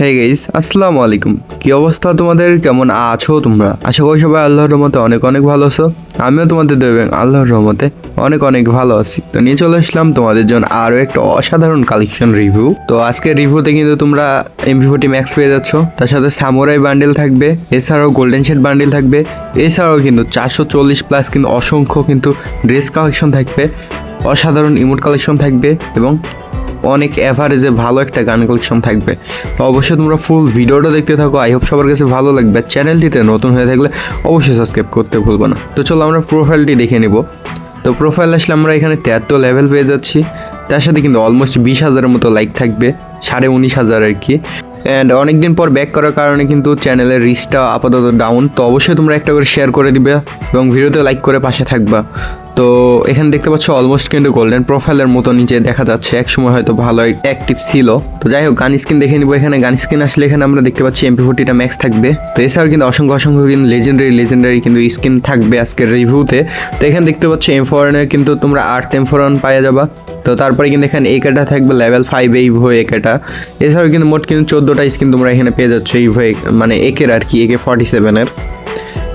Hey guys আসসালামু আলাইকুম কি অবস্থা তোমাদের? কেমন আছো তোমরা? আশা করি সবাই আল্লাহর রহমতে অনেক অনেক ভালো আছো। আমিও তোমাদের দেবেন আল্লাহর রহমতে অনেক অনেক ভালো আছি। তো নিয়ে চলে আসলাম তোমাদের জন্য আরও একটা অসাধারণ কালেকশন রিভিউ তো আজকের রিভিউতে কিন্তু তোমরা এমভি ফোর্টি ম্যাক্স পেয়ে যাচ্ছ। তার সাথে সামুরাই বান্ডেল থাকবে, এছাড়াও গোল্ডেন শেড বান্ডেল থাকবে, এছাড়াও কিন্তু চারশো চল্লিশ প্লাস কিন্তু অসংখ্য কিন্তু ড্রেস কালেকশন থাকবে, অসাধারণ ইমোট কালেকশন থাকবে এবং অনেক অ্যাভারেজে ভালো একটা গান কালেকশন থাকবে। তো অবশ্যই তোমরা ফুল ভিডিওটা দেখতে থাকো। আই হোপ সবার কাছে ভালো লাগবে। চ্যানেলটিতে নতুন হয়ে থাকলে অবশ্যই সাবস্ক্রাইব করতে ভুলবো না। তো চলো আমরা প্রোফাইলটি দেখে নিব। তো প্রোফাইল আসলে আমরা এখানে তেয়াত্তর লেভেল পেয়ে যাচ্ছি। তার সাথে কিন্তু অলমোস্ট বিশ হাজারের মতো লাইক থাকবে। সাড়ে উনিশ হাজার আর কি। অ্যান্ড অনেকদিন পর ব্যাক করার কারণে কিন্তু চ্যানেলের রিচটা আপাতত ডাউন তো অবশ্যই তোমরা একটা করে শেয়ার করে দিবে এবং ভিডিওতে লাইক করে পাশে থাকবা। তো এখানে দেখতে পাচ্ছ অলমোস্ট কিন্তু গোল্ডেন প্রোফাইলের মতো নিচে দেখা যাচ্ছে। এক সময় হয়তো ভালো অ্যাক্টিভ ছিল। তো যাই হোক, গান স্ক্রিন দেখে নিবো। এখানে গান স্ক্রিন আসলে এখানে আমরা দেখতে পাচ্ছি এমপি ফোর্টিটা ম্যাক্স থাকবে। তো এছাড়াও কিন্তু অসংখ্য অসংখ্য কিন্তু লেজেন্ডারি লেজেন্ডারি কিন্তু স্কিন থাকবে আজকের রিভিউতে তো এখানে দেখতে পাচ্ছ এম ফোরনের কিন্তু তোমরা আর্ট এম ফোরন পাওয়া যাবা। তো তারপরে কিন্তু এখানে একেটা থাকবে লেভেল ফাইভ এই ভয়ে একেটা এছাড়াও কিন্তু মোট কিন্তু চোদ্দোটা স্কিন তোমরা এখানে পেয়ে যাচ্ছ এই ভয়ে মানে একের আর কি একে ফর্টি সেভেনের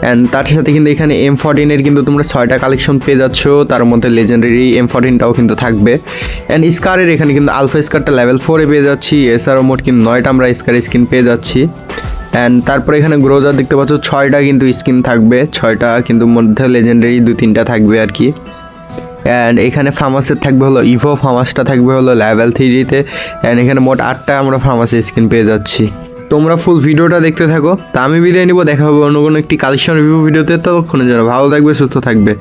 অ্যান্ড তার সাথে কিন্তু এখানে এম ফর্টিনের কিন্তু তোমরা ছয়টা কালেকশন পেয়ে যাচ্ছ। তার মধ্যে লেজেন্ডারি এম ফর্টিনটাও কিন্তু থাকবে। অ্যান্ড স্কারের এখানে কিন্তু আলফা স্কারটা লেভেল ফোরে পেয়ে যাচ্ছি। এছাড়াও মোট কিন্তু নয়টা আমরা স্কার স্কিন পেয়ে যাচ্ছি। অ্যান্ড তারপরে এখানে গ্রোজার দেখতে পাচ্ছ, ছয়টা কিন্তু স্কিন থাকবে। ছয়টা কিন্তু মধ্যে লেজেন্ডারি দু তিনটা থাকবে আর কি। অ্যান্ড এখানে ফার্মাসের থাকবে হলো ইভো ফার্মাসটা থাকবে হলো লেভেল থ্রিতে অ্যান্ড এখানে মোট আটটা আমরা ফার্মাসি স্কিন পেয়ে যাচ্ছি। তোমরা ফুল ভিডিওটা দেখতে থাকো। তা আমি বিদায় নিব, দেখা হবে অন্য কোনো একটি কালেকশন রিভিউ ভিডিওতে। ততক্ষণের জন্য ভালো থাকবে, সুস্থ থাকবে।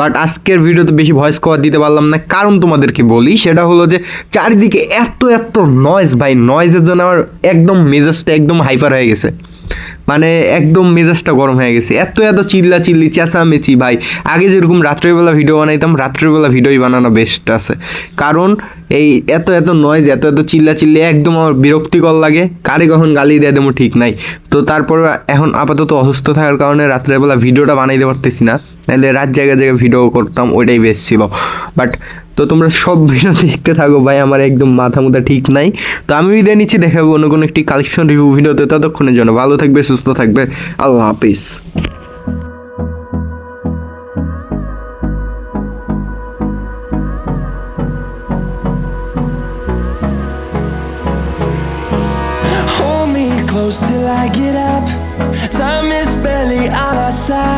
বাট আজকের ভিডিওতে বেশি ভয়েস কভার দিতে পারলাম না। কারণ তোমাদেরকে বলি, সেটা হলো যে চারিদিকে এত এত নয়েজ ভাই নয়েজের জন্য আমার একদম মেজাজটা একদম হাইফার হয়ে গেছে। মানে একদম মেজাজটা গরম হয়ে গেছে। এত এত চিল্লা চিল্লি, চেঁচামেচি ভাই। আগে যেরকম রাত্রেবেলা ভিডিও বানাইতাম, রাত্রেবেলা ভিডিওই বানানো বেস্ট আছে। কারণ এই এত এত নয়েজ এত এত চিল্লা চিল্লি, একদম আমার বিরক্তিকর লাগে। কারে কখন গালি দিয়ে দেবো ঠিক নাই। তো তারপর এখন আপাতত অসুস্থ থাকার কারণে রাত্রেবেলা ভিডিওটা বানাইতে পারতেছি না। নাহলে রাত জায়গায় জায়গায় ভিডিও করতাম, ওইটাই বেস্ট ছিল। বাট তো তোমরা সব ভিডিও দেখতে থাকো, ভাই, আমার একদম মাথা মুথা ঠিক নাই তো আমি বিদায় নিচ্ছি, দেখাবো অন্য কোনো একটি কালেকশন রিভিউ ভিডিওতে, ততক্ষণের জন্য ভালো থাকবে, সুস্থ থাকবে, আল্লাহ হাফিজ till I get up. Time is barely on our side.